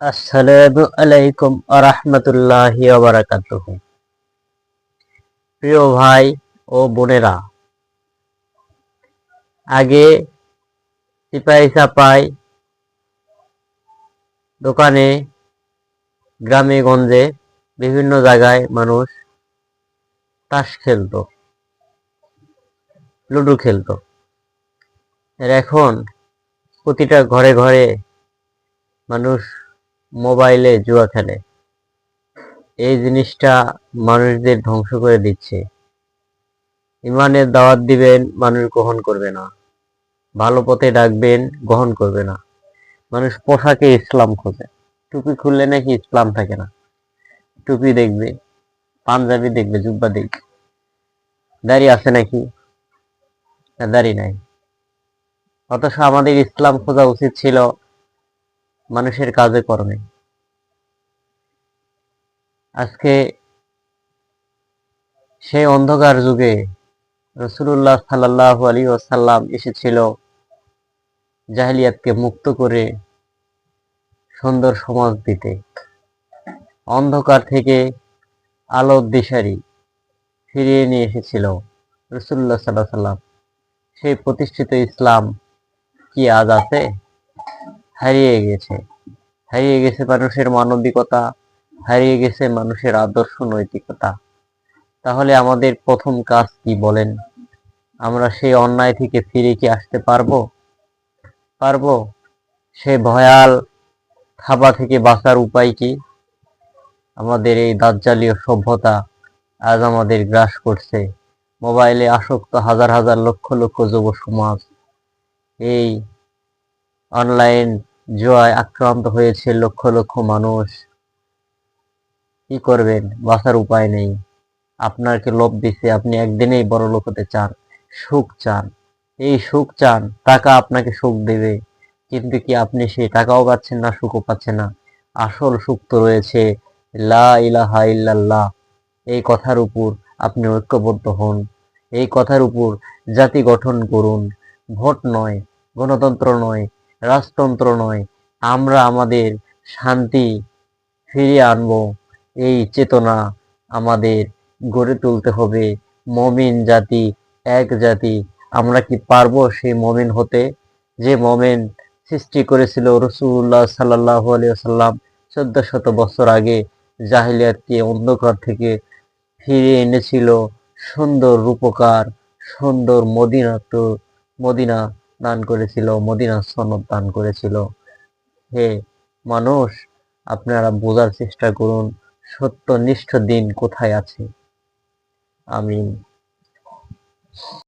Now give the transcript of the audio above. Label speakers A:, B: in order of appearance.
A: আসসালামু আলাইকুম আরহামতুল্লাহি বারাকাতুহ প্রিয় ভাই ও বোনেরা, আগে সিপাহি চাপাই দোকানে, গ্রামে, গঞ্জে বিভিন্ন জায়গায় মানুষ তাস খেলতো, লুডো খেলতো। এখন প্রতিটা ঘরে ঘরে মানুষ মোবাইলে জুয়া খেলে। এই জিনিসটা মানুষদের ধ্বংস করে দিচ্ছে। ইমানের দাওয়াত দিবেন, মানুষ গ্রহণ করবে না। ভালো পথে ডাকবেন, গ্রহণ করবে না। মানুষ পোশাকে ইসলাম খোঁজে। টুপি খুললে নাকি ইসলাম থাকে না। টুপি দেখবে, পাঞ্জাবি দেখবে, জুব্বা দেখবে। দাড়ি আছে নাকি? না, দাড়ি নাই। অথচ আমাদের ইসলাম খোঁজা উচিত ছিল মানুষের কাজে কর্মে। আজকে সেই অন্ধকার যুগে রসুল্লাহ সাল্লাহ আলী ওসাল্লাম এসেছিল জাহিলিয়াতকে মুক্ত করে সুন্দর সমাজ দিতে। অন্ধকার থেকে আলোর দিশারি ফিরিয়ে নিয়ে এসেছিল রসুল্লাহ সাল্লাহ সাল্লাম সেই প্রতিষ্ঠিত ইসলাম কি আজ আছে? হারিয়ে গেছে। হারিয়ে গেছে মানুষের মানবিকতা, হারিয়ে গেছে মানুষের আদর্শ নৈতিকতা। তাহলে আমাদের প্রথম কাজ কি বলেন? আমরা সেই অন্যায় থেকে ফিরে কি আসতে পারব? পারব? সে ভয়াল থাবা থেকে বাঁচার উপায় কি? আমাদের এই দাজ্জালীয় সভ্যতা আজ আমাদের গ্রাস করছে। মোবাইলে আসক্ত হাজার হাজার লক্ষ লক্ষ যুব সমাজ। এই অনলাইন জুয়ায় আক্রান্ত হয়েছে লক্ষ লক্ষ মানুষ। কি করবেন? বাঁচার উপায় নেই। আপনাকে লোভ দিছে, আপনি একদিনেই বড় লোক হতে চান, সুখ চান। এই সুখ চান, টাকা আপনাকে সুখ দেবে, কিন্তু কি আপনি সেই টাকাও পাচ্ছেন না, সুখও পাচ্ছেন না? আসল সুখ তো রয়েছে লা ইলাহা ইল্লাল্লাহ। এই কথার উপর আপনি ঐক্যবদ্ধ হন। এই কথার উপর জাতি গঠন করুন। ভোট নয়, গণতন্ত্র নয় রাজতন্ত্র নয়, আমরা আমাদের শান্তি ফিরিয়ে আনব। এই চেতনা আমাদের গড়ে তুলতে হবে। মমিন জাতি এক জাতি, আমরা কি পারব সেই মমিন হতে? যে মমিন সৃষ্টি করেছিল রসুল্লাহ সাল্লাহ আলিয়াল্লাম চোদ্দ শত বছর আগে, জাহিলিয়াতকে অন্ধকার থেকে ফিরিয়ে এনেছিল সুন্দর রূপকার, সুন্দর মদিনাত মদিনা দান করেছিল, মদিনা সনদ দান করেছিল। হে মানুষ, আপনারা বোঝার চেষ্টা করুন সত্যনিষ্ঠ দিন কোথায় আছে? আমিন।